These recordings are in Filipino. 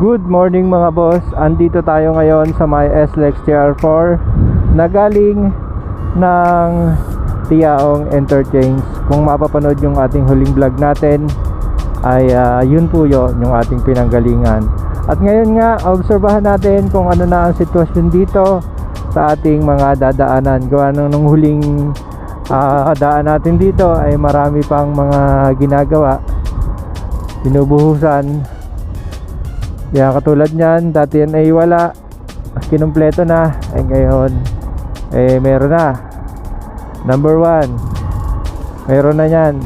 Good morning mga boss. Andito tayo ngayon sa my SLEX TR4 na galing ng Tiaong Interchange. Kung mapapanood yung ating huling vlog natin ay ah, yun po yun yung ating pinanggalingan. At ngayon nga, obserbahan natin kung ano na ang sitwasyon dito sa ating mga dadaanan. Gawa nung nung huling ah, daan natin dito ay marami pang mga ginagawa. Binubuhusan, yan katulad niyan, dati yan ay wala. Kinumpleto na. Eh ngayon, eh meron na. Number one. Meron na yan.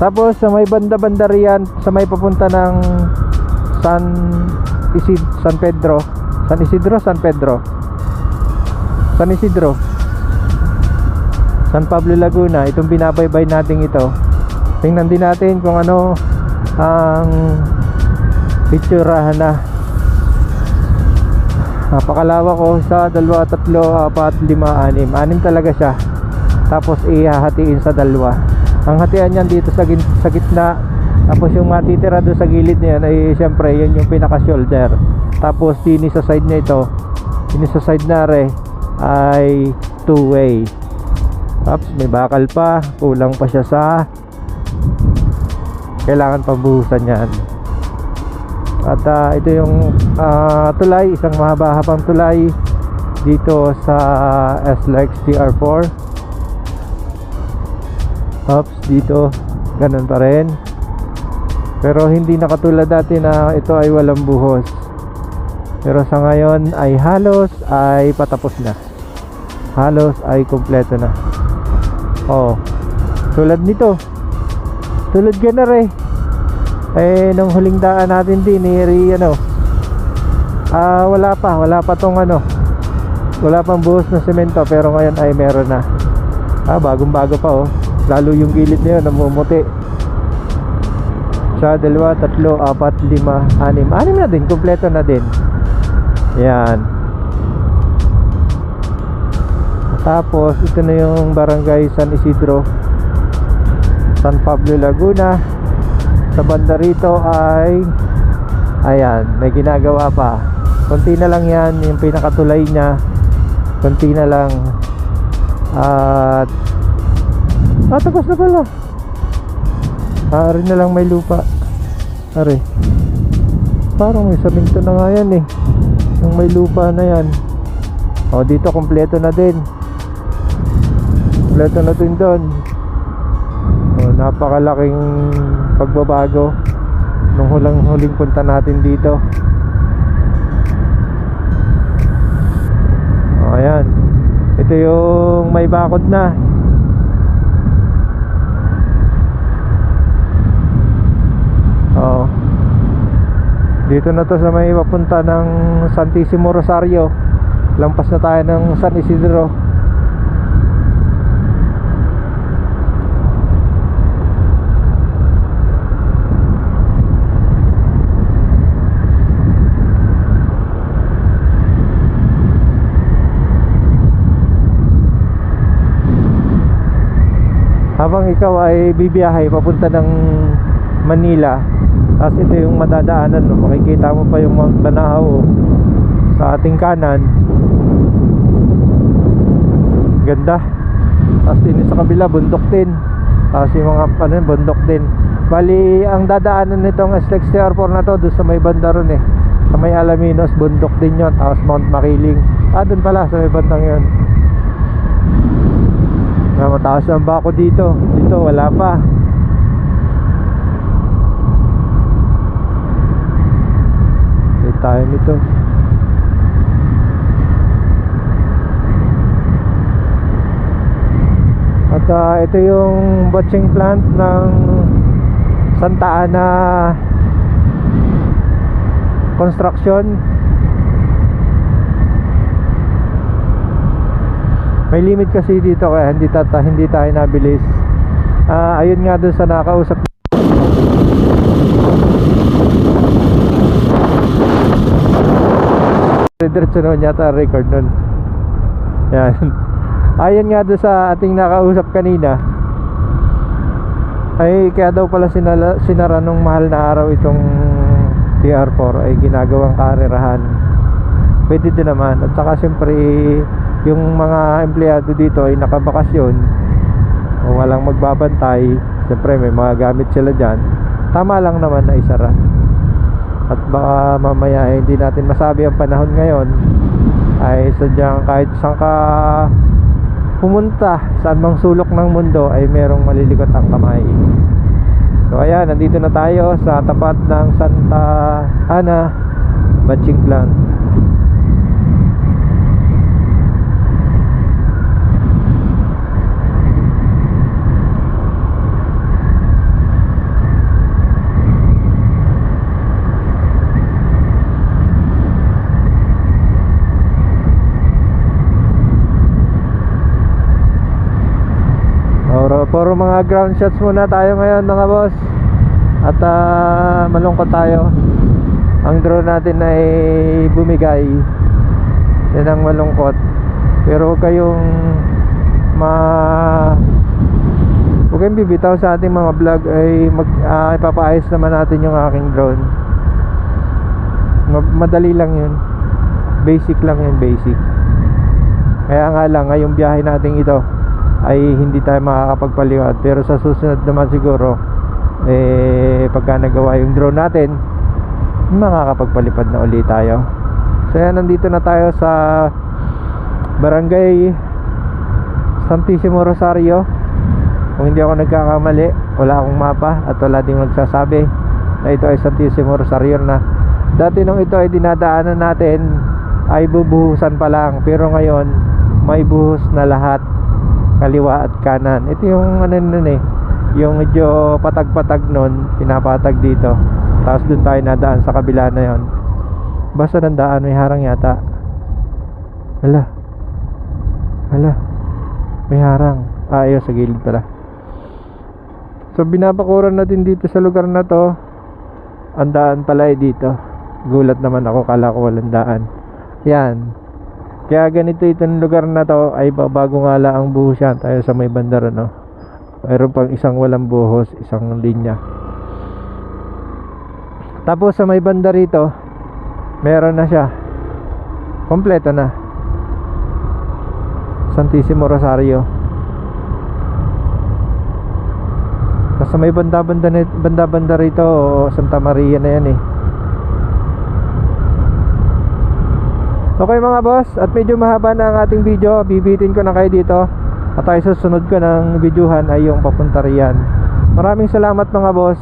Tapos sa may banda-banda riyan, sa may papunta ng San Isid San Pedro. San Isidro, San Pedro. San Isidro. San Pablo Laguna. Itong binabaybay natin ito. Tingnan din natin kung ano ang picturahan na. Napakalawak ko sa dalawa, tatlo, apat, lima, anim. Anim talaga siya. Tapos ihahatiin sa dalawa. Ang hatian niyan dito sa, sa gitna. Tapos yung matitira doon sa gilid niyan ay syempre yun yung pinaka shoulder tapos dini sa side niya ito. Dini sa side na re ay two way tapos may bakal pa. Kulang pa siya sa kailangan pambuhusan yan at ah, ito yung ah, tulay, isang mahaba-habang tulay dito sa SLEX TR4. Oops, dito ganun pa rin. Pero hindi nakatulad dati na ito ay walang buhos. Pero sa ngayon ay halos ay patapos na. Halos ay kompleto na. Oh. Tulad nito. Tulad na rin eh nung huling daan natin din eh ano ah wala pa wala pa tong ano wala pang buhos ng semento pero ngayon ay meron na. Ah bagong bago pa oh. Lalo yung gilid na yun namumuti. Sa dalawa, tatlo, apat, lima, anim. Anim na din, kompleto na din. Yan. Tapos ito na yung barangay San Isidro San Pablo Laguna sa banda rito ay ayan may ginagawa pa. Konti na lang yan yung pinakatulay niya. Konti na lang. At ah tapos na pala. Ari na lang may lupa. Ari parang may saminto na nga yan eh. Yung may lupa na yan. O dito kompleto na din. Kompleto na din doon. Oh, napakalaking pagbabago nung hulang huling punta natin dito. Oh, ayan. Ito yung may bakod na. Oh. Dito na to sa may papunta ng Santissimo Rosario. Lampas na tayo ng San Isidro. Habang ikaw ay bibiyahe papunta ng Manila tapos ito yung madadaanan no? makikita mo pa yung Mount Banahaw sa ating kanan. Ganda. Tapos din sa kabila bundok din. Tapos yung mga ano bundok din. Bali ang dadaanan nitong SLEX TR4 na to doon sa may banda ron eh. Sa may Alaminos bundok din yon tapos Mount Makiling. Ah doon pala sa may bandang yon na mataas ang bako dito. Dito wala pa. Wait tayo nito. At ah, ito yung batching plant ng Santa Ana construction may limit kasi dito kaya hindi tata hindi tayo nabilis. Ah, ayun nga dun sa nakausap diretso naman yata record nun. Yan. Ayun nga dun sa ating nakausap kanina. Ay kaya daw pala sinala, sinara nung mahal na araw itong TR4 ay ginagawang karerahan. Pwede din naman. At saka siyempre yung mga empleyado dito ay nakabakasyon o walang magbabantay siyempre may mga gamit sila dyan. Tama lang naman na isara. At baka mamaya eh, hindi natin masabi ang panahon ngayon ay sadyang kahit saan ka pumunta saan mang sulok ng mundo ay merong malilikot ang kamay. So ayan nandito na tayo sa tapat ng Santa Ana Batching Plant Puro, mga ground shots muna tayo ngayon mga boss. At ah, malungkot tayo. Ang drone natin ay bumigay. Yan ang malungkot. Pero huwag kayong ma Huwag kayong bibitaw sa ating mga vlog ay mag, ah, ipapaayos naman natin yung aking drone. Ma- Madali lang yun. Basic lang yun basic. Kaya nga lang ngayong biyahe natin ito ay hindi tayo makakapagpaliwat. Pero sa susunod naman siguro eh pagka nagawa yung drone natin makakapagpalipad na ulit tayo. So yan nandito na tayo sa barangay Santissimo Rosario. Kung hindi ako nagkakamali wala akong mapa at wala ding nagsasabi na ito ay Santissimo Rosario na. Dati nung ito ay dinadaanan natin ay bubuhusan pa lang. Pero ngayon may buhos na lahat kaliwa at kanan. Ito yung ano nun eh yung medyo patag-patag nun pinapatag dito. Tapos dun tayo nadaan sa kabila na yon basta ng daan may harang yata. Hala. Hala. May harang. Ah ayun sa gilid pala. So binabakuran natin dito sa lugar na to. Ang daan pala ay dito. Gulat naman ako kala ko walang daan. Yan kaya ganito itong lugar na to ay bago nga lang ang buhos yan. Tayo sa may bandara no? Mayroon pang isang walang buhos isang linya. Tapos sa may banda rito meron na siya. Kompleto na. Santissimo Rosario. Basta may banda-banda banda-banda rito Santa Maria na yan eh Okay mga boss, at medyo mahaba na ang ating video, bibitin ko na kayo dito At tayo susunod ko ng videohan ay yung papunta riyan Maraming salamat mga boss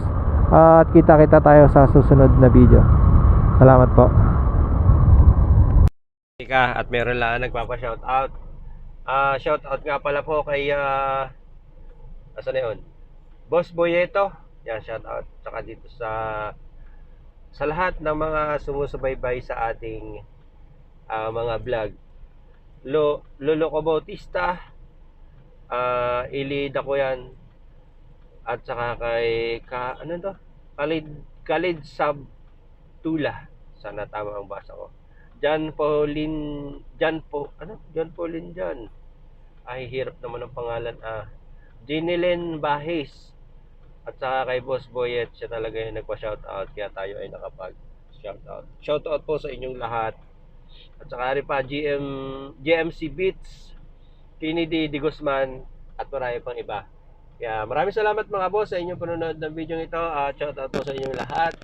At kita-kita tayo sa susunod na video Salamat po ka at meron lang nagpapa-shout out. Ah, shout out nga pala po kay ah asan na yun? Boss Boyeto. Yan, shout out saka dito sa sa lahat ng mga sumusubaybay sa ating ah, mga vlog. Lo Lolo ko Bautista, ah Ili Dakoyan at saka kay ka ano to? Khalid Khalid Sab Tula. Sana tama ang basa ko. John Paulin John po ano? John Paulin John ay hirap naman ang pangalan ah. Jinilyn Bahis. At saka kay Boss Boyet siya talaga yung nagpa-shout out kaya tayo ay nakapag shout out shout out po sa inyong lahat at saka rin pa GM GMC Beats Kennedy Di Guzman at marami pang iba. Kaya maraming salamat mga boss sa inyong panonood ng video ito. At shout out po sa inyong lahat.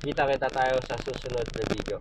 Kita kita tayo sa susunod na video